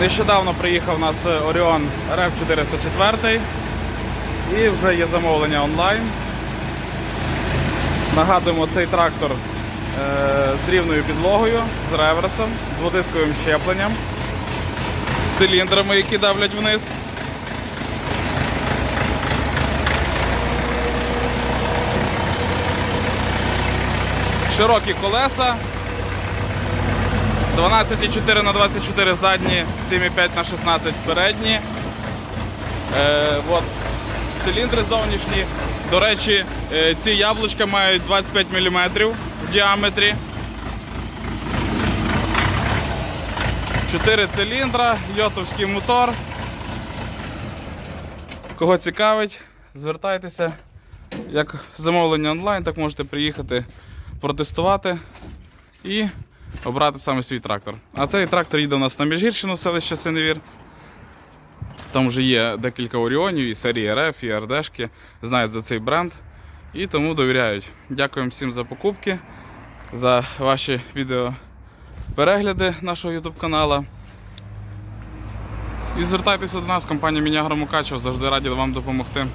Нещодавно приїхав у нас Orion RF 404 і вже є замовлення онлайн. Нагадуємо, цей трактор е, з рівною підлогою, з реверсом, дводисковим щепленням, з циліндрами, які давлять вниз. Широкі колеса, 12,4 на 24 задні, 7,5 на 16 передні. Е, от, циліндри зовнішні. До речі, е, ці яблучка мають 25 мм в діаметрі. 4 циліндра, йотовський мотор. Кого цікавить, звертайтеся. Як замовлення онлайн, так можете приїхати протестувати і обрати саме свій трактор. А цей трактор їде у нас на Міжгірщину, селище Синевір. Там вже є декілька оріонів і серії РФ, і РДшки, знають за цей бренд і тому довіряють. Дякуємо всім за покупки, за ваші відеоперегляди нашого YouTube каналу. І звертайтеся до нас, компанія Мінягро Мукачево, завжди раді вам допомогти.